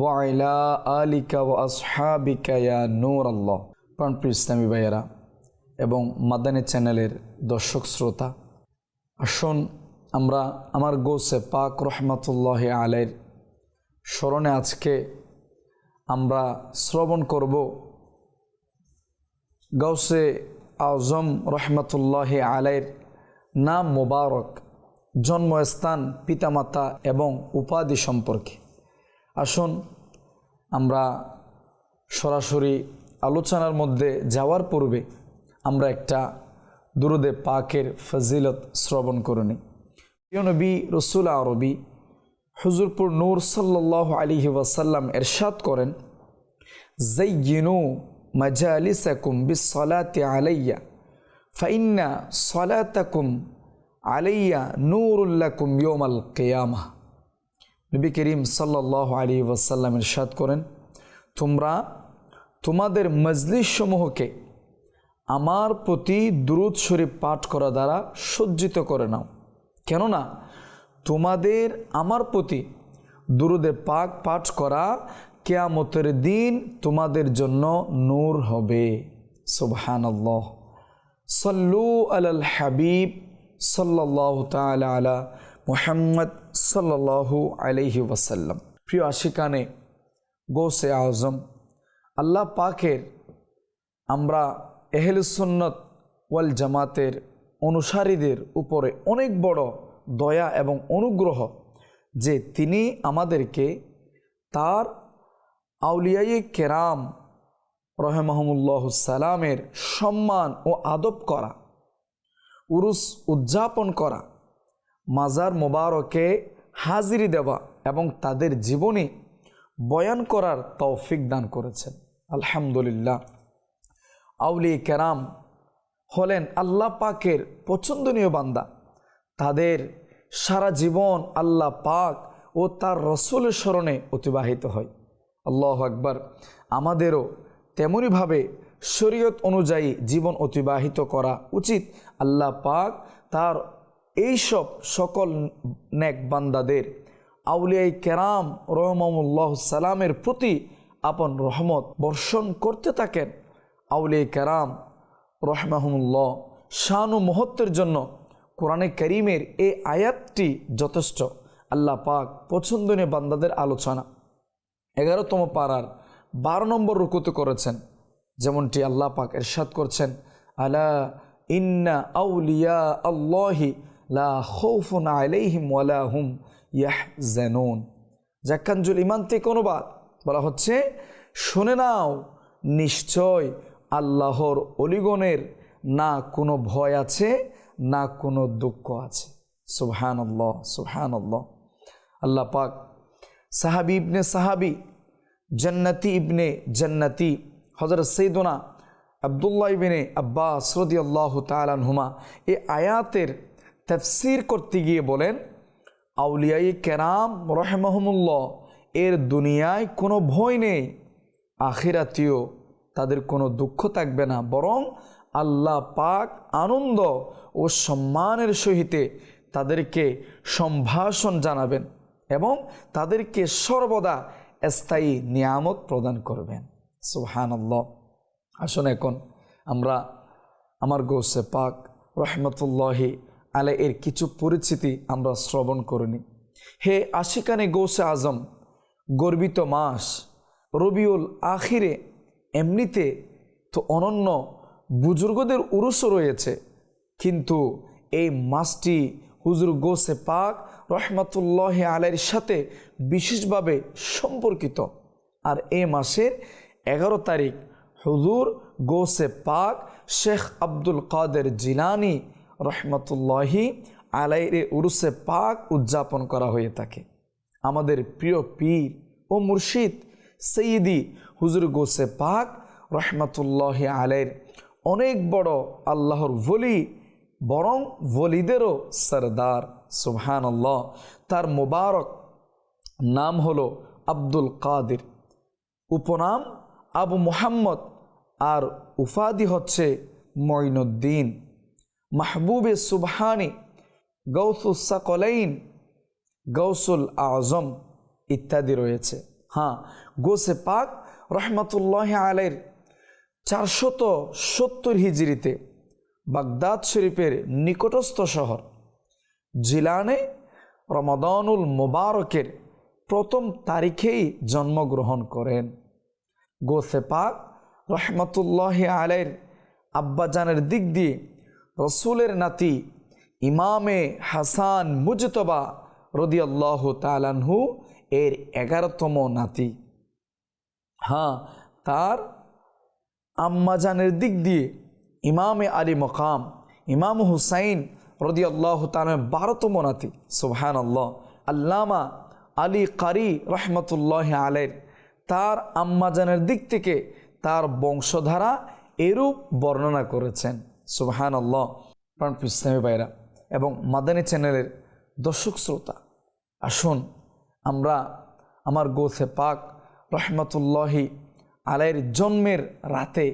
ওয়াইলা ইসলামী ভাইয়েরা, এবং মাদানী চ্যানেলের দর্শক শ্রোতা, আসুন আমরা আমার গোসে পাক রহমতুল্লাহ আলের স্মরণে আজকে আমরা শ্রবণ করব গৌসে আজম রহমতুল্লাহ আলের নাম মোবারক, জন্মস্থান, পিতামাতা এবং উপাধি সম্পর্কে। আসুন, আমরা সরাসরি আলোচনার মধ্যে যাওয়ার পূর্বে আমরা একটা দুরুদে পাকের ফজিলত শ্রবণ করে নিই। প্রিয় রসুল আরবি হুজুরপুর নূর সাল্লাহ আলিহি ওয়াসাল্লাম এরশাদ করেন, জাইয়িনু মাজালিসাকুম বিসলাতি আলাইয়া, ফাইন্না সলাতাকুম আলাইয়া নূরুল্লাকুম ইয়মাল কেয়ামা। নবী করিম সাল্লাহ আলী ওয়াসাল্লাম ইরশাদ করেন, তোমরা তোমাদের মজলিস সমূহকে আমার প্রতি দুরুদ শরীফ পাঠ করা দ্বারা সজ্জিত করে নাও। কেননা তোমাদের আমার প্রতি দুরুদে পাক পাঠ করা কেয়ামতের দিন তোমাদের জন্য নূর হবে। সুবহানাল্লাহ। সল্লু আলাল হাবিব সাল্লাহ তালা আলা মোহাম্মদ সাল্লাহু আলহি ওয়াসাল্লাম। প্রিয় আশিকানে, গোসে আজম, আল্লাহ পাকের আমরা এহেলুসন্নত ওয়াল জামাতের অনুসারীদের উপরে অনেক বড় দয়া এবং অনুগ্রহ যে তিনি আমাদেরকে তার আউলিয়াই কেরাম রহেমাহমুল্লাহ সালামের সম্মান ও আদব করা, উরুস উদযাপন করা মাজার মোবারকে হাজিরি দেওয়া এবং তাদের জীবনী বয়ান করার তৌফিক দান করেছেন। আলহামদুলিল্লাহ। আউলি কেরাম হলেন আল্লাহ পাকের পছন্দনীয় বান্দা। তাদের সারা জীবন আল্লাহ পাক ও তার রসুলের স্মরণে অতিবাহিত হয়। আল্লাহ আকবার। আমাদেরও তেমনইভাবে শরীয়ত অনুযায়ী জীবন অতিবাহিত করা উচিত। আল্লাহ পাক তার এইসব সকল নেক বান্দাদের আউলিয়াই কেরাম রহমামুল্লাহ সালামের প্রতি আপন রহমত বর্ষণ করতে থাকেন আউলিয়াই কেরাম রহমাহমুল্লাহ শান ও মহত্বের জন্য কোরআনে করিমের এই আয়াতটি যথেষ্ট। আল্লাহ পাক পছন্দনীয় বান্দাদের আলোচনা। এগারোতম পাড়ার বারো নম্বর রুকুতে করেছেন। যেমনটি আল্লাহ পাক এরশাদ করছেন, আলা ইন্না আউলিয়া আল্লাহি লা খৌফুন আলাইহিম ওয়ালা হুম জেনুন বলা হচ্ছে, শুনে নাও, নিশ্চয় আল্লাহর অলিগণের না কোনো ভয় আছে, না কোনো দুঃখ আছে। সুবহান আল্লাহ আল্লাহ আল্লাহ পাক সাহাবি ইবনে সাহাবি, জন্নতি ইবনে জন্নতি হজরত সৈদনা আবদুল্লাহ ইবিনে আব্বাস রদি আল্লাহ তালানহুমা এ আয়াতের তফসির করতে গিয়ে বলেন আউলিয়াই কেরাম রহমহমুল্লাহ, এর দুনিয়ায় কোনো ভয় নেই আখিরাতীয় তাদের কোনো দুঃখ থাকবে না। বরং আল্লাহ পাক আনন্দ ও সম্মানের সহিতে তাদেরকে সম্ভাষণ জানাবেন এবং তাদেরকে সর্বদা স্থায়ী নিয়ামত প্রদান করবেন। সুহানাল্লাহ আসুন এখন আমরা, আমার গৌসে পাক রহমতুল্লাহি আলে এর কিছু পরিচিতি আমরা শ্রবণ করিনি। হে আশিকানে গৌসে আজম, গর্বিত মাস, রবিউল আখিরে এমনিতে তো অনন্য বুজুর্গদের উরুসও রয়েছে, কিন্তু এই মাসটি হুজুর গোসে পাক রহমতুল্লাহ আলের সাথে বিশেষভাবে সম্পর্কিত। আর এ মাসের এগারো তারিখ হুজুর গোসে পাক শেখ আব্দুল কাদের জিলানি রহমতুল্লাহি আলাইরে উরুসে পাক উদযাপন করা হয়ে থাকে। আমাদের প্রিয় পীর ও মুর্শিদ সঈদি হুজুর গোসে পাক রহমতুল্লাহ আলের অনেক বড় আল্লাহর বলি বরং বলিদেরও সরদার। সুবহান আল্লাহ তার মোবারক নাম হলো আব্দুল কাদের। উপনাম আবু মুহাম্মদ, আর উফাদি হচ্ছে মঈনুদ্দিন। মাহবুবে সুবহানি গৌসুসাকলাইন গৌসুল আজম ইত্যাদি রয়েছে। হ্যাঁ গোসে পাক রহমতুল্লাহ আলের চারশত সত্তর হিজড়িতে বাগদাদ শরীফের নিকটস্থ শহর, জিলানে রমাদানুল মোবারকের প্রথম তারিখেই জন্মগ্রহণ করেন। গোসে পাক রহমতুল্লাহ আলের আব্বাজানের দিক দিয়ে রসুলের নাতি ইমামে হাসান মুজতবা রদিয়াল্লাহ তালানহু এর এগারোতম নাতি। হ্যাঁ তার আম্মাজানের দিক দিয়ে ইমামে আলী মকাম, ইমাম হুসাইন রদি আল্লাহ তালের বারোতম নাতি। সুবহান আল্লাহ আল্লামা আলী কারি রহমতুল্লাহ আলের তার আম্মাজানের দিক থেকে তার বংশধারা এরূপ বর্ণনা করেছেন। সুবহান আল্লাহ প্রাণ ইসলামী বাইরা এবং মাদানী চ্যানেলের দর্শক শ্রোতা, আসুন আমরা আমার গোসে পাক রহমতুল্লাহি আলাইয়ের জন্মের রাতে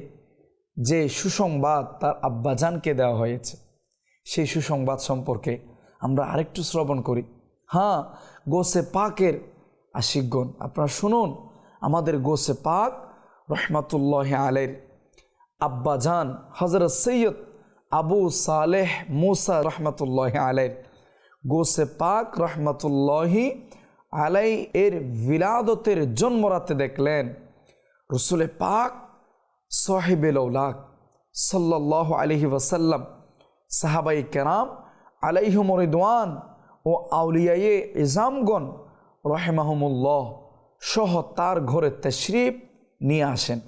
যে সুসংবাদ তার আব্বাজানকে দেওয়া হয়েছে, সেই সুসংবাদ সম্পর্কে আমরা আরেকটু শ্রবণ করি। হ্যাঁ গোসে পাকের আশিকগণ, আপনারা শুনুন, আমাদের গোসে পাক রহমতুল্লাহ আলের আব্বাজান হজরত সৈয়দ আবু সালেহ মুসা রহমতুল্লাহ আলের গোসে পাক রহমতুল্লাহি আলাই এর বিলাদতের জন্মরাতে দেখলেন, রসুলে পাক সাহেবেলাক সাল্লাহ আলহি ওয়াসাল্লাম সাহাবাই কেরাম আলাইহমরিদওয়ান ও আউলিয়ায়ে ইজামগণ রহেমাহমুল্লাহ সহ তার ঘরে তশরিফ নিয়ে আসেন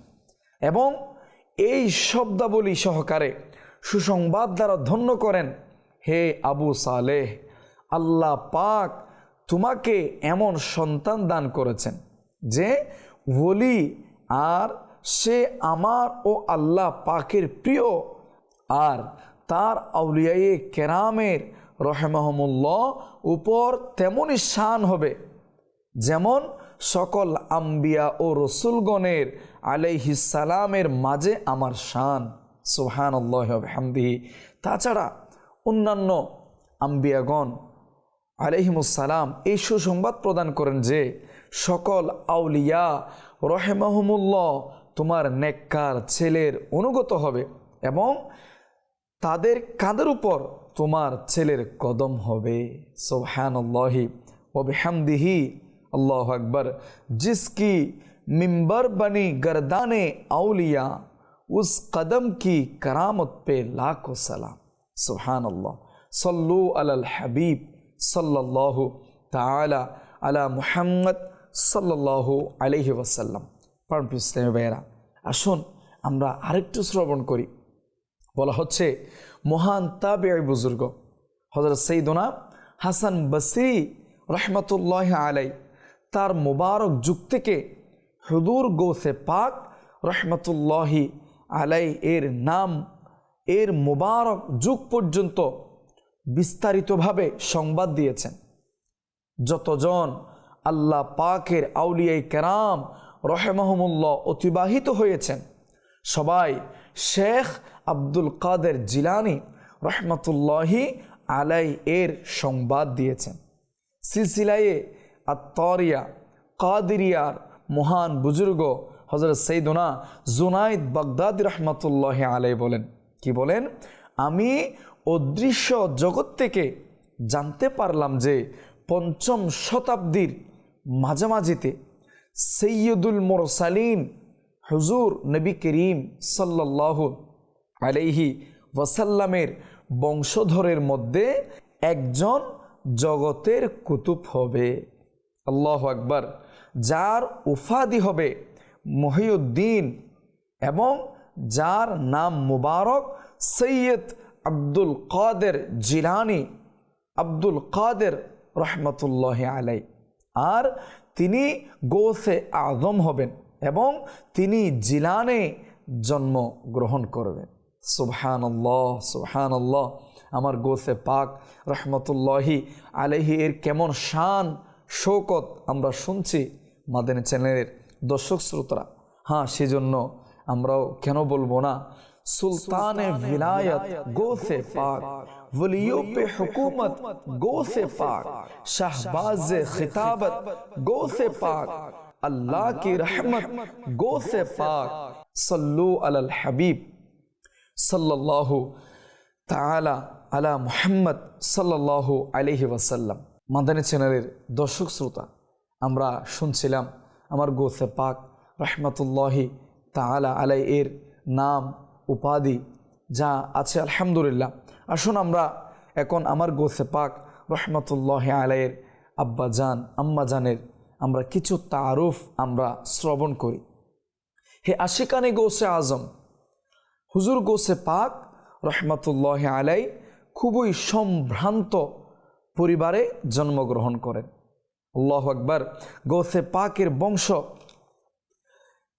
এবং এই শব্দাবলী সহকারে সুসংবাদ দ্বারা ধন্য করেন। হে আবু সালেহ, আল্লাহ পাক তোমাকে এমন সন্তান দান করেছেন যে বলি আর সে আমার ও আল্লাহ পাকের প্রিয় আর তার আউলিয়ায়ে কেরামের রহেমাহমুল্লাহ উপর তেমনই শান হবে। যেমন সকল আম্বিয়া ও রসুলগণের আলাইহিসালামের মাঝে আমার শান। সোহান আল্লাহামদিহি তাছাড়া অন্যান্য আম্বিয়াগণ আলহিমুসালাম এই সুসংবাদ প্রদান করেন যে, সকল আউলিয়া রহেমাহমুল্লাহ তোমার নেককার ছেলের অনুগত হবে এবং তাদের কাঁধের উপর তোমার ছেলের কদম হবে। সোহান আল্লাহি ওবহামদিহি আল্লাহ আকবর। জিসকি মিম্বর বানি গরদানে আউলিয়া उस कदम की करामत पे लाखों सलाम सुबहान अल्लाह सल्लु अलल हबीब सल्लल्लाहु ताला আলা মুহাম্মদ সাল্লাল্লাহু আলহি ওয়াসাল্লাম পারম ইসলামী ভাইয়েরা আসুন আমরা আরেকটু শ্রবণ করি বলা হচ্ছে মহান তাবে বুজুর্গ হজরত সৈদনা হাসান বসরি রহমতুল্লাহ আলাই তার মোবারক যুগ থেকে হুদুর গোসে পাক রহমতুল্লাহি আলাই এর নাম, এর মোবারক যুগ পর্যন্ত বিস্তারিতভাবে সংবাদ দিয়েছেন। যতজন আল্লাহ পাকের আউলিয়াই কেরাম রহেমহমুল্লাহ অতিবাহিত হয়েছেন, সবাই শেখ আব্দুল কাদের জিলানি রহমতুল্লাহি আলাই এর সংবাদ দিয়েছেন। সিলসিলায়ে আত্তরিয়া, কাদিরিয়ার মহান বুজুর্গ হজরত সৈদুনা জুনাইদ বাগদাদ রহমতুল্লাহ আলাই বলেন। কি বলেন? আমি অদৃশ্য জগৎ থেকে জানতে পারলাম যে পঞ্চম শতাব্দীর মাঝামাঝিতে সৈয়দুল মোরসালিন, হুজুর নবী করিম সাল্লাহ আলাইহি ওয়াসাল্লামের বংশধরের মধ্যে একজন জগতের কুতুব হবে। আল্লাহ আকবর। যার উফাদি হবে মহিউদ্দিন এবং যার নাম মুবারক সৈয়দ আব্দুল কাদের জিলানি, আব্দুল কাদের রহমতুল্লাহ আলাই আর তিনি গোসে আজম হবেন এবং তিনি জিলানে জন্ম গ্রহণ করবেন। সুবহান আল্লাহ সুবহান আল্লাহ আমার গোসে পাক রহমতুল্লাহি আলহি এর কেমন শান শৌকত আমরা শুনছি মাদানী চ্যানেলের দর্শক শ্রোতরা হ্যাঁ সেজন্য আমরাও কেন বলব না সুলতানে ভিলায়ত গোসে পাক ولیو پہ حکومت گو سے پاک شہباز خطابت گو سے پاک اللہ کی رحمت گو سے پاک صلو علی الحبیب صلی اللہ تعالی علی محمد صلی اللہ علیہ وسلم مدنی মাদানী চ্যানেলের দর্শক শ্রোতা شن سلام আমার গোসে পাক রহমতুল্লাহি তাআলা আলাই এর নাম উপাধি যা আছে আলহামদুলিল্লাহ। আসুন আমরা এখন আমার গোসে পাক রহমতুল্লাহ আলাইয়ের আব্বা জান, আম্মা জানের আমরা কিছু তারুফ আমরা শ্রবণ করি। হে আশিকানে গোসে আজম, হুজুর গোসে পাক রহমতুল্লাহ আলাই খুবই সম্ভ্রান্ত পরিবারে জন্মগ্রহণ করেন। আল্লাহ আকবর গোসে পাকের বংশ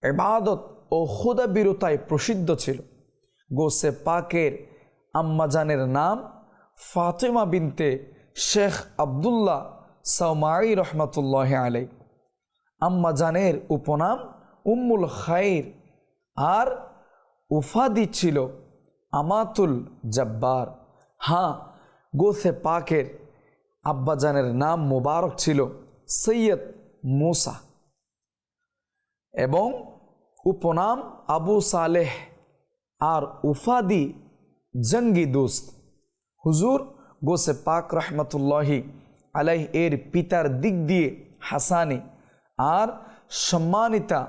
এবাদত ও খুদা বিরতায় প্রসিদ্ধ ছিল। গোসে পাকের আম্মাজানের নাম ফাতেমা বিনতে শেখ আবদুল্লাহ সাউমাই রহমতুল্লাহ আলাই আম্মাজানের উপনাম উম্মুল খাইর আর উফাদি ছিল আমাতুল জব্বার। হ্যাঁ গোসে পাকের আব্বাজানের নাম মোবারক ছিল সৈয়দ মুসা। এবং উপনাম আবু সালেহ আর উফাদি জঙ্গি দোস্ত। হুজুর গোসে পাক রহমতুল্লাহি আলাইহ এর পিতার দিক দিয়ে হাসানি আর সম্মানিতা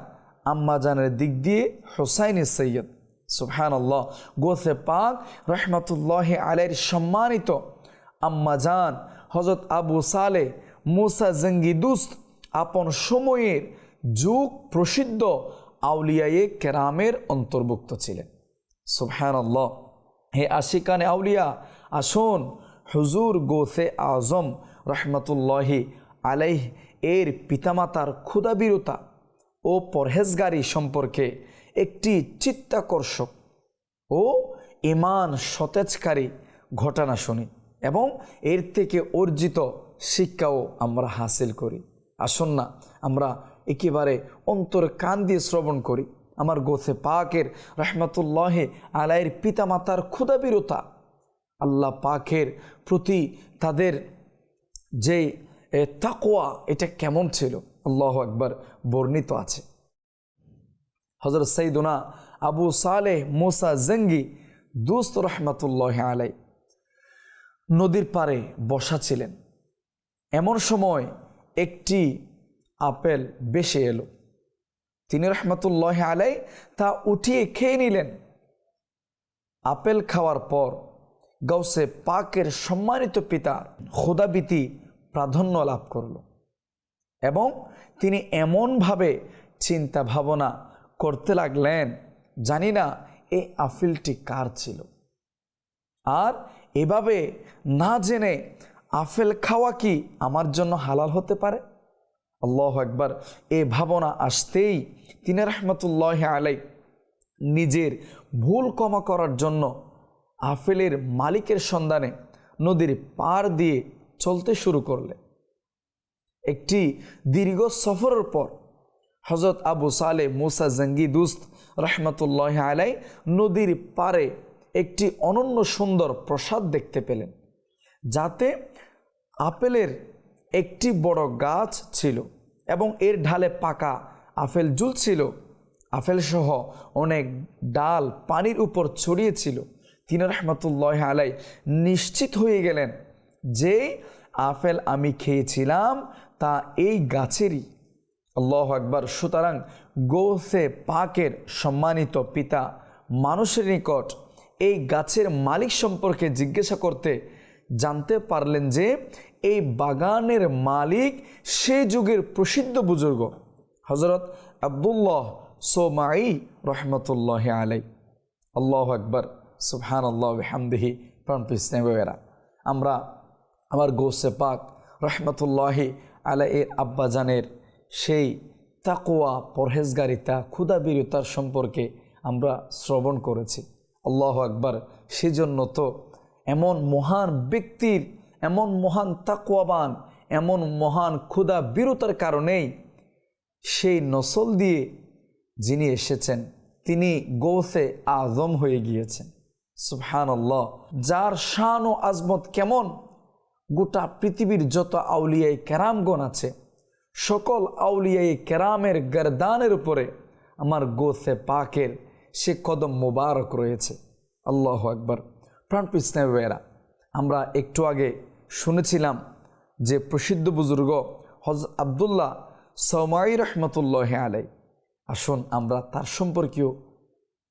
আম্মাজানের দিক দিয়ে হোসাইনি সৈয়দ। সুফহান আল্লাহ গোসে পাক রহমতুল্লাহ আলাইয়ের সম্মানিত আম্মাজান হজরত আবু সালে মুসা জঙ্গি দুস্ত আপন সময়ের যুগ প্রসিদ্ধ আউলিয়ায়ে কেরামের অন্তর্ভুক্ত ছিলেন। সুবহান আল্লাহ হে আশিকানে আউলিয়া, আসুন হুজুর গোসে আজম রহমতুল্লাহি আলাইহ এর পিতামাতার ক্ষুদাবিরতা ও পরহেজগারি সম্পর্কে একটি চিত্তাকর্ষক ও ইমান সতেজকারী ঘটনা শুনি। এবং এর থেকে অর্জিত শিক্ষাও আমরা হাসিল করি। আসুন না, আমরা একেবারে অন্তর কান দিয়ে শ্রবণ করি। আমার গোসে পাকের রহমতুল্লাহে আলাইয়ের পিতামাতার ক্ষুদাবিরতা আল্লাহ পাকের প্রতি তাদের যে তাকোয়া এটা কেমন ছিল? আল্লাহ একবার বর্ণিত আছে। হজরত সৈদুনা আবু সালেহ মোসা জঙ্গি, দুস্ত রহমতুল্লাহ আলাই নদীর পারে বসা ছিলেন। এমন সময় একটি আপেল বেশে এলো। তিনি রহমতুল্লাহ আলাই তা উঠিয়ে খেয়ে নিলেন। আপেল খাওয়ার পর গৌসে পাকের সম্মানিত পিতা খোদাবিতি প্রাধান্য লাভ করল এবং তিনি এমনভাবে চিন্তা ভাবনা করতে লাগলেন, জানি না এই আফিলটি কার ছিল। আর এভাবে না জেনে আফেল খাওয়া কি আমার জন্য হালাল হতে পারে? আল্লাহ একবার এ ভাবনা আসতেই তিনি রহমতুল্লাহ আলাই নিজের ভুল ক্ষমা করার জন্য আফেলের মালিকের সন্ধানে নদীর পার দিয়ে চলতে শুরু করলে একটি দীর্ঘ সফরের পর হজরত আবু সালে মুসা জঙ্গি দুস্ত রহমতুল্লাহ আলাই নদীর পারে একটি অনন্য সুন্দর প্রসাদ দেখতে পেলেন, যাতে আপেলের একটি বড় গাছ ছিল এবং এর ঢালে পাকা আপেল ঝুলছিল আপেল সহ অনেক ডাল পানির উপর ছড়িয়েছিল তিনি রহমতুল্লাহ আলাই নিশ্চিত হয়ে গেলেন যে আপেল আমি খেয়েছিলাম, তা এই গাছেরই। আল্লাহ একবার সুতরাং গোসে পাকের সম্মানিত পিতা মানুষের নিকট এই গাছের মালিক সম্পর্কে জিজ্ঞাসা করতে জানতে পারলেন যে এই বাগানের মালিক সে যুগের প্রসিদ্ধ বুজুর্গ হজরত আবদুল্লাহ সোমাই রহমতুল্লাহ আলাই আল্লাহ আকবর সুবহান আল্লাহ হামদিহি প্রাণপিসেরা আমরা আমার গোসে পাক রহমতুল্লাহি আলাই এর আব্বাজানের সেই তাকোয়া পরহেজগারিতা, ক্ষুদাবীরতার সম্পর্কে আমরা শ্রবণ করেছি। আল্লাহ আকবার, সেজন্য তো এমন মহান ব্যক্তির, এমন মহান তাকোয়াবান এমন মহান ক্ষুদা বীরতার কারণেই সেই নসল দিয়ে যিনি এসেছেন, তিনি গৌসে আজম হয়ে গিয়েছেন। সুবহান আল্লাহ যার শান ও আজমত কেমন, গোটা পৃথিবীর যত আউলিয়াই কেরামগণ আছে, সকল আউলিয়াই কেরামের গরদানের উপরে আমার গোসে পাকের সে কদম মোবারক রয়েছে। আল্লাহ আকবর। প্রাণ পিসনেবেরা আমরা একটু আগে শুনেছিলাম যে প্রসিদ্ধ বুজুর্গ হজ আবদুল্লাহ সৌমাই রহমতুল্লাহ আলাই আসুন আমরা তার সম্পর্কেও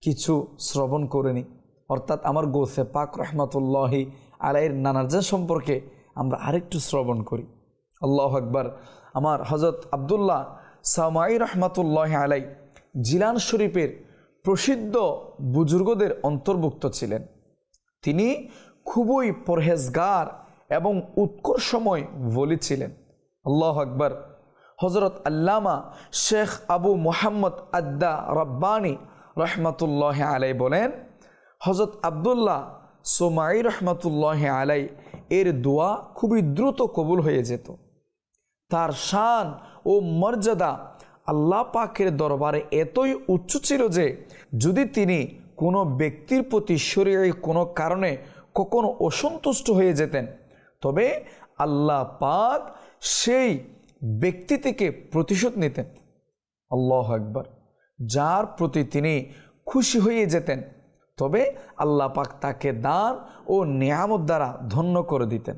কিছু শ্রবণ করে নিই। অর্থাৎ আমার গোসে পাক রহমতুল্লাহি আলাইয়ের নানাজা সম্পর্কে আমরা আরেকটু শ্রবণ করি। আল্লাহ আকবর। আমার হজরত আবদুল্লাহ সামাই রহমতুল্লাহ আলাই জিলান শরীফের প্রসিদ্ধ বুজুর্গদের অন্তর্ভুক্ত ছিলেন। তিনি খুবই পরহেজগার এবং উৎকর্ষময় বলেছিলেন আল্লাহ আকবর। হজরত আল্লামা শেখ আবু মোহাম্মদ আদ্দা রব্বানি রহমতুল্লাহ আলাই বলেন হজরত আবদুল্লাহ সোমাই রহমতুল্লাহ আলাই এর দোয়া খুবই দ্রুত কবুল হয়ে যেত। তার শান ও মর্যাদা আল্লাহ পাকের দরবারে এতই উচ্চ ছিল যে যদি তিনি কোনো ব্যক্তির প্রতি শরীরে কোনো কারণে কখনো অসন্তুষ্ট হয়ে যেতেন, তবে আল্লাহ পাক সেই ব্যক্তি থেকে প্রতিশোধ নিতেন। আল্লাহ একবার যার প্রতি তিনি খুশি হয়ে যেতেন, তবে আল্লাহ পাক তাকে দান ও নিয়ামত দ্বারা ধন্য করে দিতেন।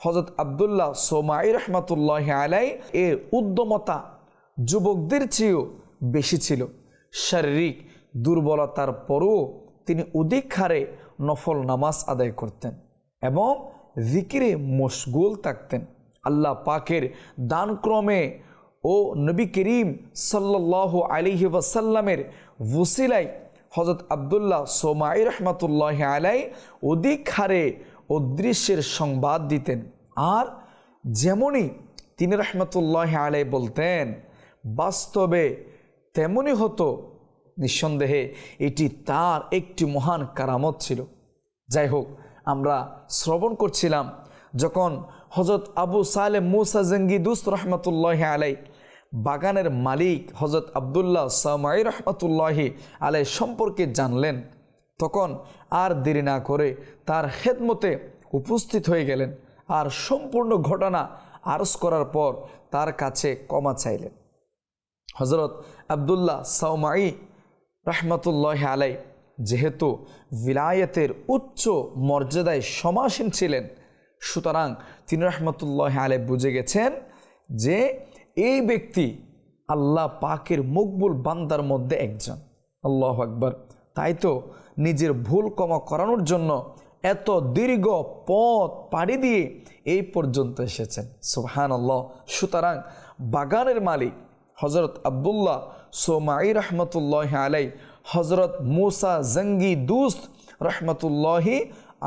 হজরত আবদুল্লাহ সোমাই রহমতুল্লাহ আলাই এর উদ্যমতা যুবকদের চেয়েও বেশি ছিল। শারীরিক দুর্বলতার পরও তিনি অধিক হারে নফল নামাজ আদায় করতেন এবং জিকিরে মশগুল থাকতেন। আল্লাহ পাকের দানক্রমে ও নবী করিম সাল্লাহ আলিহি ওয়াসাল্লামের ভুসিলাই হজরত আবদুল্লাহ সোমাই রহমতুল্লাহ আলাই অধিক হারে অদৃশ্যের সংবাদ দিতেন। আর যেমনই তিনি রহমতুল্লাহ আলাই বলতেন বাস্তবে তেমনই হতো, নিঃসন্দেহে এটি তার একটি মহান কারামত ছিল। যাই হোক, আমরা শ্রবণ করছিলাম যখন হজরত আবু সালে মুসা জঙ্গি দুস্ত রহমতুল্লাহ আলাই, বাগানের মালিক হজরত আবদুল্লাহ সামাই রহমতুল্লাহি আলাই সম্পর্কে জানলেন। তখন আর দেরি না করে তার খেদমতে উপস্থিত হয়ে গেলেন আর সম্পূর্ণ ঘটনা আরজ করার পর তার কাছে কমা চাইলেন। হজরত আবদুল্লাহ সাউমাই রহমতুল্লাহ আলাই যেহেতু বিলায়েতের উচ্চ মর্যাদায় সমাসীন ছিলেন, সুতরাং তিনি রহমতুল্লাহ আলাই বুঝে গেছেন যে এই ব্যক্তি আল্লাহ পাকের মকবুল বান্দার মধ্যে একজন। আল্লাহ আকবর। তাই তো নিজের ভুল ক্ষমা করানোর জন্য এত দীর্ঘ পথ পাড়ি দিয়ে এই পর্যন্ত এসেছেন। সুহান আল্লাহ সুতরাং বাগানের মালিক হজরত আবদুল্লাহ সোমাই রহমতুল্লাহ আলাই হজরত মুসা জঙ্গি দুস্ত রহমতুল্লাহি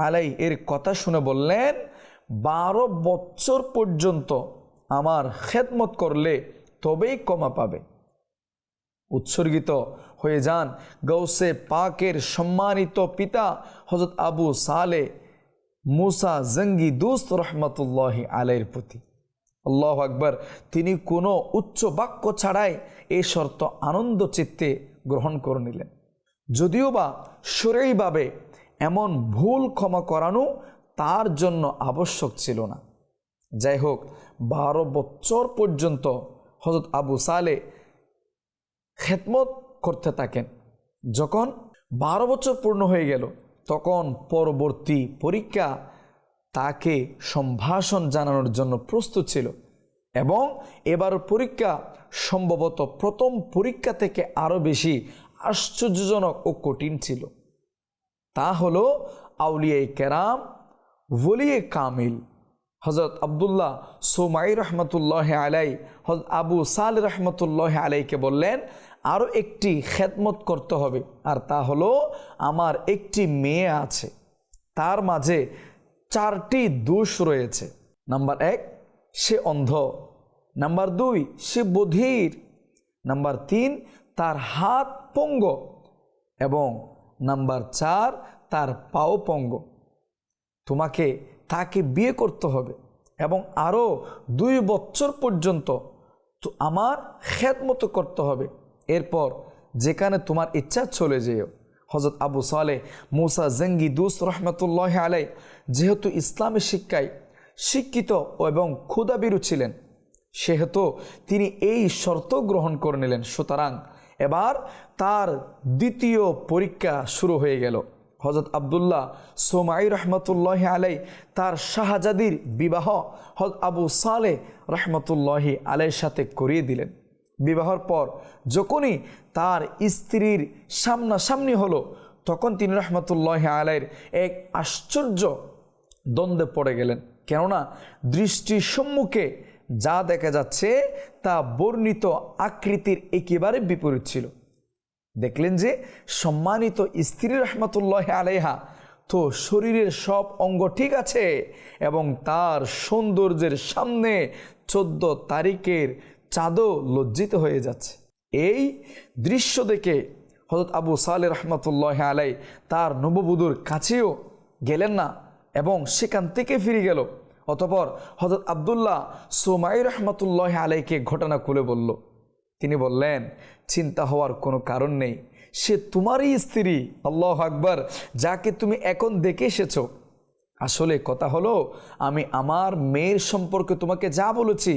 আলাই এর কথা শুনে বললেন, বারো বছর পর্যন্ত আমার খেদমত করলে তবেই কমা পাবে। উৎসর্গিত হয়ে যান গৌসে পাকের সম্মানিত পিতা হজরত আবু সালে মুসা জঙ্গি দুস্ত রহমতুল্লাহি আলাইয়ের প্রতি। আল্লাহ আকবর, তিনি কোনো উচ্চ বাক্য ছাড়াই এই শর্ত আনন্দ চিত্তে গ্রহণ করে নিলেন। যদিও বা সরেইভাবে এমন ভুল ক্ষমা করানো তার জন্য আবশ্যক ছিল না। যাই হোক, বারো বছর পর্যন্ত হজরত আবু সালে খেদমত করতে থাকেন। যখন বারো বছর পূর্ণ হয়ে গেল, তখন পরবর্তী পরীক্ষা তাকে সম্ভাষণ জানানোর জন্য প্রস্তুত ছিল এবং এবার পরীক্ষা সম্ভবত প্রথম পরীক্ষা থেকে আরও বেশি আশ্চর্যজনক ও কঠিন ছিল। তা হল আউলিয়াই কেরাম, ওলিয়ে কামিল হজরত আবদুল্লাহ সোমাই রহমতুল্লাহ আলাই আবু সাল রহমতুল্লাহ আলাইকে বললেন আরও একটি খেদমত করতে হবে। আর তা হলো, আমার একটি মেয়ে আছে। তার মাঝে চারটি দোষ রয়েছে। নাম্বার এক, সে অন্ধ। নাম্বার দুই, সে বধির। নাম্বার তিন, তার হাত পঙ্গ। এবং নাম্বার চার, তার পাও পঙ্গ। তোমাকে, তাকে বিয়ে করতে হবে। এবং আরও দুই বছর পর্যন্ত আমার খেদমতো করতে হবে। এরপর যেখানে তোমার ইচ্ছা চলে যেও। হজরত আবু সালে মুসা জঙ্গি দুস রহমতুল্লাহ আলাই যেহেতু ইসলামী শিক্ষায় শিক্ষিত এবং ক্ষুদাবিরু ছিলেন, সেহেতু তিনি এই শর্ত গ্রহণ করে নিলেন। সুতরাং এবার তার দ্বিতীয় পরীক্ষা শুরু হয়ে গেল। হজরত আবদুল্লাহ সোমাই রহমতুল্লাহ আলাই তার শাহজাদির বিবাহ হজ আবু সালে রহমতুল্লাহি আলাইয়ের সাথে করিয়ে দিলেন। বিবাহর পর যখনই তার স্ত্রীর সামনাসামনি হলো, তখন তিনি রহমতুল্লাহ আলাইয়ের এক আশ্চর্য দ্বন্দ্বে পড়ে গেলেন। কেননা দৃষ্টির সম্মুখে যা দেখা যাচ্ছে তা বর্ণিত আকৃতির একেবারে বিপরীত ছিল। দেখলেন যে সম্মানিত স্ত্রী রহমতুল্লাহ আলাইহা তো শরীরের সব অঙ্গ ঠিক আছে এবং তার সৌন্দর্যের সামনে চোদ্দ তারিখের চাঁদও লজ্জিত হয়ে যাচ্ছে। এই দৃশ্য দেখে হজরত আবু সালে রহমতুল্লাহ আলাই তার নববধূর কাছেও গেলেন না এবং সেখান থেকে ফিরে গেল। অতপর হজরত আবদুল্লাহ সোমাই রহমতুল্লাহ আলাইকে ঘটনা খুলে বলল, তিনি বললেন, চিন্তা হওয়ার কোনো কারণ নেই। সে তোমারই স্ত্রী, আল্লাহ আকবর, যাকে তুমি এখন দেখে এসেছ। আসলে কথা হলো, আমি আমার মেয়ের সম্পর্কে তোমাকে যা বলেছি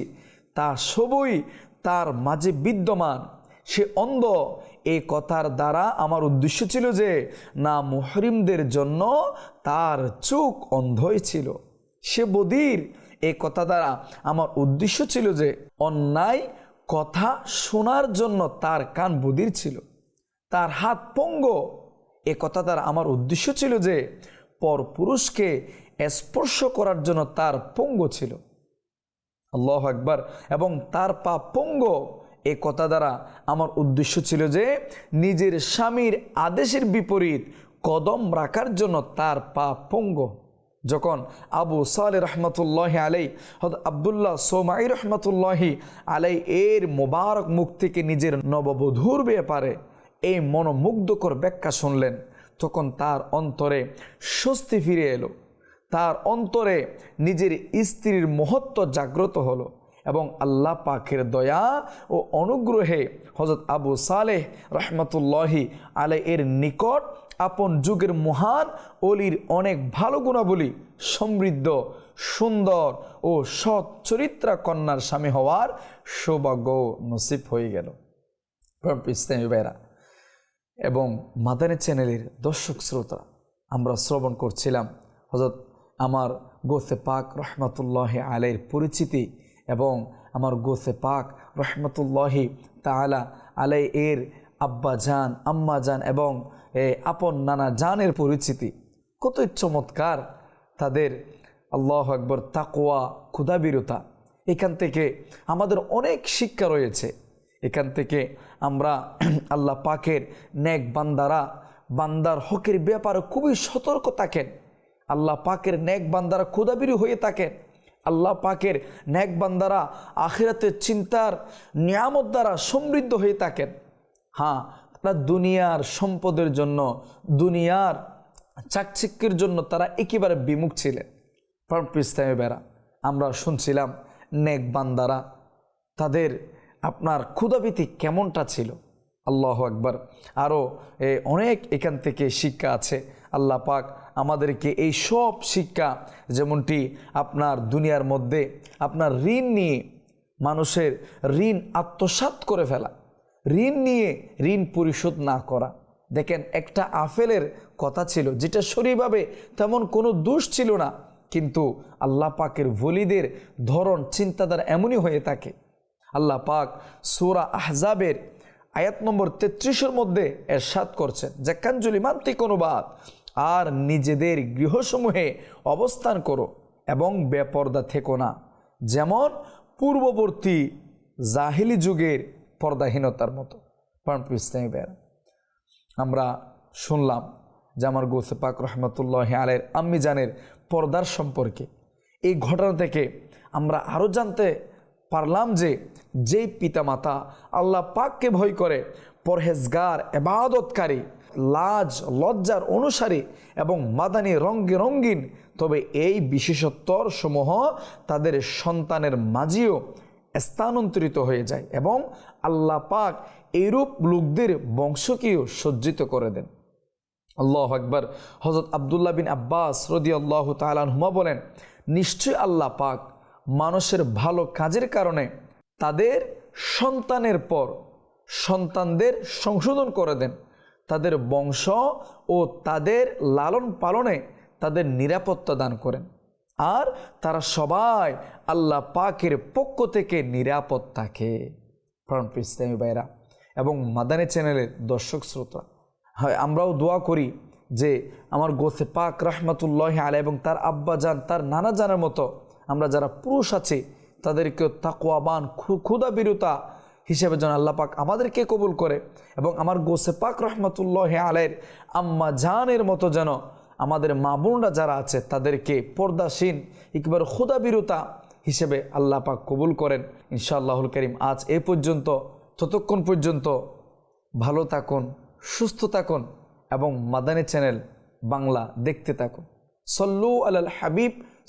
তা সবই তার মাঝে বিদ্যমান। সে অন্ধ। এই কথার দ্বারা আমার উদ্দেশ্য ছিল যে, না মুহরিমদের জন্য তার চোখ অন্ধই ছিল। সে বদির। এই কথা দ্বারা আমার উদ্দেশ্য ছিল যে, অন্যায় কথা শোনার জন্য তার কান বদির ছিল। তার হাত পঙ্গ। এ কথা দ্বারা আমার উদ্দেশ্য ছিল যে, পর পুরুষকে স্পর্শ করার জন্য তার পঙ্গ ছিল। আল্লাহ একবার এবং তার পা পঙ্গ এ কথা দ্বারা আমার উদ্দেশ্য ছিল যে নিজের স্বামীর আদেশের বিপরীত কদম রাখার জন্য তার পা পঙ্গ। যখন আবু সালে রহমতুল্লাহ আলাই হদ আবদুল্লাহ সোমাই রহমতুল্লাহি আলাই এর মোবারক মুখ থেকে নিজের নববধূর ব্যাপারে এই মনোমুগ্ধকর ব্যাখ্যা শুনলেন। তখন তার অন্তরে স্বস্তি ফিরে এলো। তার অন্তরে নিজের স্ত্রীর মহত্ব জাগ্রত হলো এবং আল্লাহ পাখের দয়া ও অনুগ্রহে হজরত আবু সালেহ রহমতুল্লাহি আলে এর নিকট আপন যুগের মহান অলির অনেক ভালো গুণাবলী, সমৃদ্ধ, সুন্দর ও সৎ চরিত্রা কন্যার স্বামী হওয়ার সৌভাগ্য নসিব হয়ে গেল। ইসলামী এবং মাদানী চ্যানেলের দর্শক শ্রোতা, আমরা শ্রবণ করছিলাম হজরত আমার গোসে পাক রহমতুল্লাহ আলের পরিচিতি এবং আমার গোসে পাক রহমতুল্লাহি তালা আলাই এর আব্বা জান, আম্মা জান এবং আপন নানা জানের পরিচিতি। কতই চমৎকার তাদের আল্লাহ আকবর তাকোয়া ক্ষুদাবিরতা এখান থেকে আমাদের অনেক শিক্ষা রয়েছে। এখান থেকে আমরা আল্লাহ পাকের নেক বান্দারা, বান্দার হকের ব্যাপারে খুবই সতর্ক থাকেন। আল্লাহ পাকের নেক বান্দারা ক্ষুদাবিরি হয়ে থাকেন। আল্লাহ পাকের নেক বান্দারা আখিরাতের চিন্তার নিয়ামত দ্বারা সমৃদ্ধ হয়ে থাকেন। হ্যাঁ তারা দুনিয়ার সম্পদের জন্য, দুনিয়ার চাকচিক্যের জন্য তারা একেবারে বিমুখ ছিলেন। ইসলামী বেড়া, আমরা শুনছিলাম নেক বান্দারা তাদের আপনার ক্ষুদাভীতি কেমনটা ছিল? আল্লাহ একবার আরও অনেক এখান থেকে শিক্ষা আছে। আল্লাহ পাক আমাদেরকে এই সব শিক্ষা, যেমনটি আপনার দুনিয়ার মধ্যে আপনার ঋণ নিয়ে মানুষের ঋণ আত্মসাত করে ফেলা, ঋণ নিয়ে ঋণ পরিশোধ না করা। দেখেন, একটা আফেলের কথা ছিল, যেটা শরীরভাবে তেমন কোনো দোষ ছিল না, কিন্তু আল্লাহ পাকের ভলিদের ধরন, চিন্তাধারা এমনই হয়ে থাকে। আল্লাহ পাক সোরা আহজাবের আয়াত নম্বর তেত্রিশের মধ্যে এরশাদ করছেন যে কাঞ্জলি মান্তিক অনুবাদ আর নিজেদের গৃহসমূহে অবস্থান করো এবং বেপর্দা থেকো না। যেমন পূর্ববর্তী জাহিলি যুগের পর্দাহীনতার মতো। আমরা শুনলাম যে আমার গোসে পাক রহমতুল্লাহ আলের আম্মি জানের পর্দার সম্পর্কে। এই ঘটনা থেকে আমরা আরও জানতে পারলাম যে যেই পিতামাতা আল্লাহ পাককে ভয় করে, পরহেজগার, এবাদতকারী, লাজ, লজ্জার অনুসারী এবং মাদানি রঙ্গে রঙ্গিন তবে এই বিশেষত্বর সমূহ তাদের সন্তানের মাঝেও স্থানান্তরিত হয়ে যায় এবং আল্লাহ পাক এইরূপ লোকদের বংশকেও সজ্জিত করে দেন। আল্লাহ আকবর। হজরত আবদুল্লাহ বিন আব্বাস রদি আল্লাহ তালানহুমা বলেন নিশ্চয় আল্লাহ পাক মানুষের ভালো কাজের কারণে তাদের সন্তানের পর সন্তানদের সংশোধন করে দেন। তাদের বংশ ও তাদের লালন পালনে তাদের নিরাপত্তা দান করেন। আর তারা সবাই আল্লাহ পাকের পক্ষ থেকে নিরাপদ থাকে। প্রাণ ইসলামী ভাইরা এবং মাদানী চ্যানেলের দর্শক শ্রোতা, হয় আমরাও দোয়া করি যে আমার গোসে পাক রহমতুল্লাহ আলা এবং তার আব্বা যান তার নানা জানের মতো আমরা যারা পুরুষ আছি তাদেরকে তাকোয়াবান ক্ষুদা বিরতা হিসেবে যেন আল্লাহ পাক আমাদেরকে কবুল করে এবং আমার গোসে পাক রহমতুল্লাহ আলের আম্মা জানের মতো যেন আমাদের মা বোনরা যারা আছে, তাদেরকে পর্দাসীন একবার ক্ষুদা বিরতা হিসেবে আল্লাহ পাক কবুল করেন। ইনশাআল্লাহুল করিম, আজ এ পর্যন্ত, ততক্ষণ পর্যন্ত ভালো থাকুন, সুস্থ থাকুন এবং মাদানী চ্যানেল বাংলা দেখতে থাকুন। সল্লু আল হাবিব।